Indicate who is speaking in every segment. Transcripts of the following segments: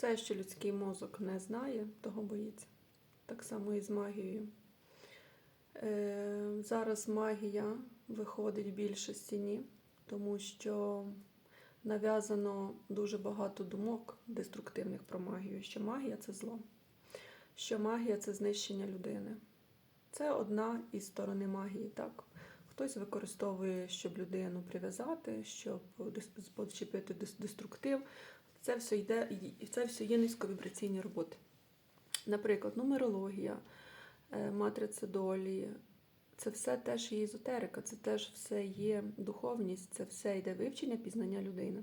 Speaker 1: Все, що людський мозок не знає, того боїться. Так само і з магією. Е, зараз магія виходить в більшості ні, тому що нав'язано дуже багато думок деструктивних про магію, що магія це зло, що магія це знищення людини. Це одна із сторони магії, так. Хтось використовує, щоб людину прив'язати, щоб почепити деструктив. Це все йде, це все є низьковібраційні роботи. Наприклад, нумерологія, е, матриця долі, це все теж є езотерика, це теж все є духовність, це все йде вивчення, пізнання людини.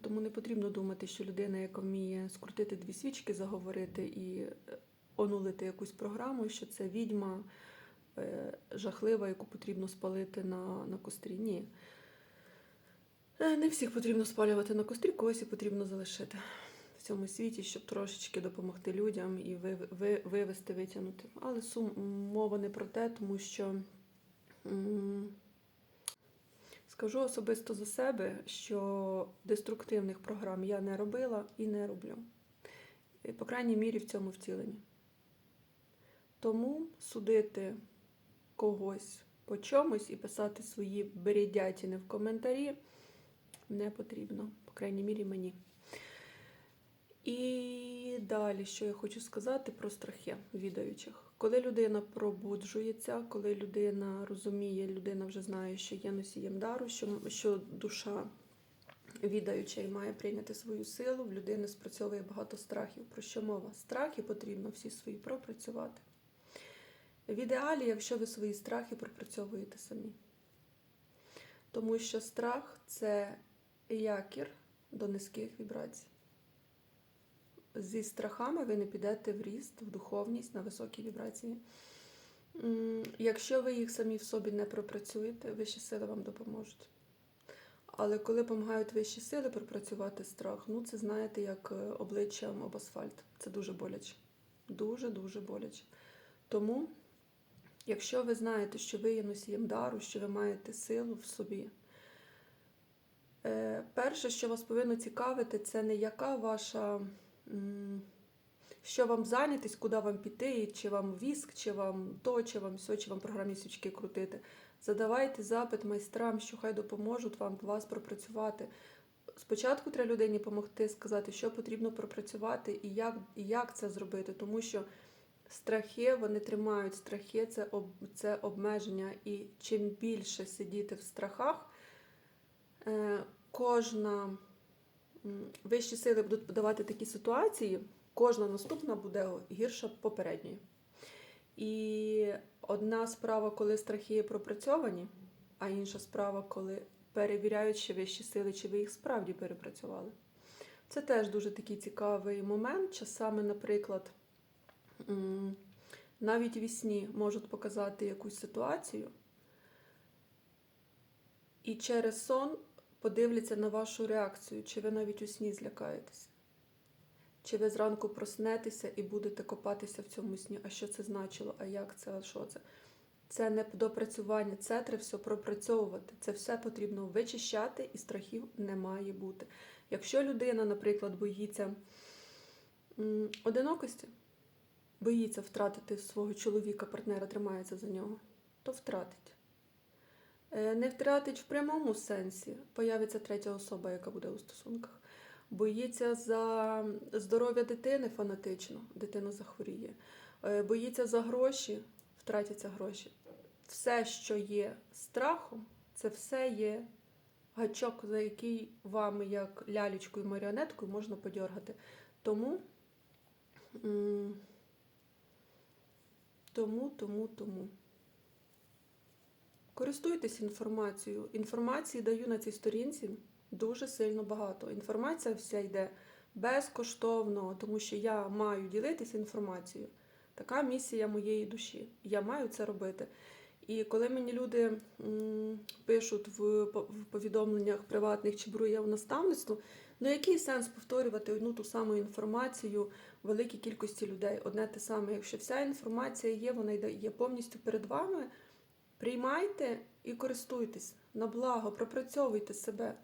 Speaker 1: Тому не потрібно думати, що людина, яка вміє скрутити дві свічки, заговорити і е, онулити якусь програму, що це відьма е, жахлива, яку потрібно спалити на, на кострі. Ні. Е, Не всіх потрібно спалювати на кострі, когось і потрібно залишити в цьому світі, щоб трошечки допомогти людям і ви, ви, вивести, витягнути. Але сум, мова не про те, тому що скажу особисто за себе, що деструктивних програм я не робила і не роблю. По крайній мірі в цьому втіленні. Тому судити когось по чомусь і писати свої бередятіни в коментарі не потрібно, по крайній мірі мені. І далі, що я хочу сказати про страхи відаючих. Коли людина пробуджується, коли людина розуміє, людина вже знає, що є носієм дару, що, що душа відаюча і має прийняти свою силу, в людини спрацьовує багато страхів. Про що мова? Страхи потрібно всі свої пропрацювати. В ідеалі, якщо ви свої страхи пропрацьовуєте самі. Тому що страх це якір до низьких вібрацій. Зі страхами ви не підете в ріст, в духовність, на високі вібрації. Якщо ви їх самі в собі не пропрацюєте, вищі сили вам допоможуть. Але коли допомагають вищі сили пропрацювати страх, ну це знаєте, як е, обличчям об асфальт. Це дуже боляче. Дуже-дуже боляче. Тому, якщо ви знаєте, що ви є носієм дару, що ви маєте силу в собі, перше, що вас повинно цікавити, це не яка ваша. Що вам зайнятись, куди вам піти, чи вам віск, чи вам то, чи вам все, чи вам програмні свічки крутити. Задавайте запит майстрам, що хай допоможуть вам вас пропрацювати. Спочатку треба людині допомогти сказати, що потрібно пропрацювати і як, і як це зробити, тому що страхи вони тримають страхи, це, об, це обмеження. І чим більше сидіти в страхах, е, кожна вищі сили будуть подавати такі ситуації, кожна наступна буде гірша попередньої. І одна справа, коли страхи пропрацьовані, а інша справа, коли перевіряють ще вищі сили, чи ви їх справді перепрацювали. Це теж дуже такий цікавий момент. Часами, наприклад, навіть в сні можуть показати якусь ситуацію, і через сон подивляться на вашу реакцію, чи ви навіть у сні злякаєтеся. Чи ви зранку проснетеся і будете копатися в цьому сні? А що це значило? А як це? А що це? Це не допрацювання, це треба все пропрацьовувати. Це все потрібно вичищати, і страхів не має бути. Якщо людина, наприклад, боїться одинокості, боїться втратити свого чоловіка, партнера, тримається за нього, то втратить. Е, Не втратить в прямому сенсі, появиться третя особа, яка буде у стосунках. Боїться за здоров'я дитини фанатично, дитина захворіє. Е, Боїться за гроші, втратяться гроші. Все, що є страхом, це все є гачок, за який вам, як лялечкою маріонеткою, можна подьоргати. Тому, тому, тому, тому. Користуйтесь інформацією. Інформації даю на цій сторінці дуже сильно багато. Інформація вся йде безкоштовно, тому що я маю ділитися інформацією. Така місія моєї душі. Я маю це робити. І коли мені люди пишуть в, в повідомленнях приватних, чи беру я в наставництво, ну який сенс повторювати одну ту саму інформацію великій кількості людей? Одне те саме, якщо вся інформація є, вона йде є повністю перед вами. Приймайте і користуйтесь на благо, пропрацьовуйте себе.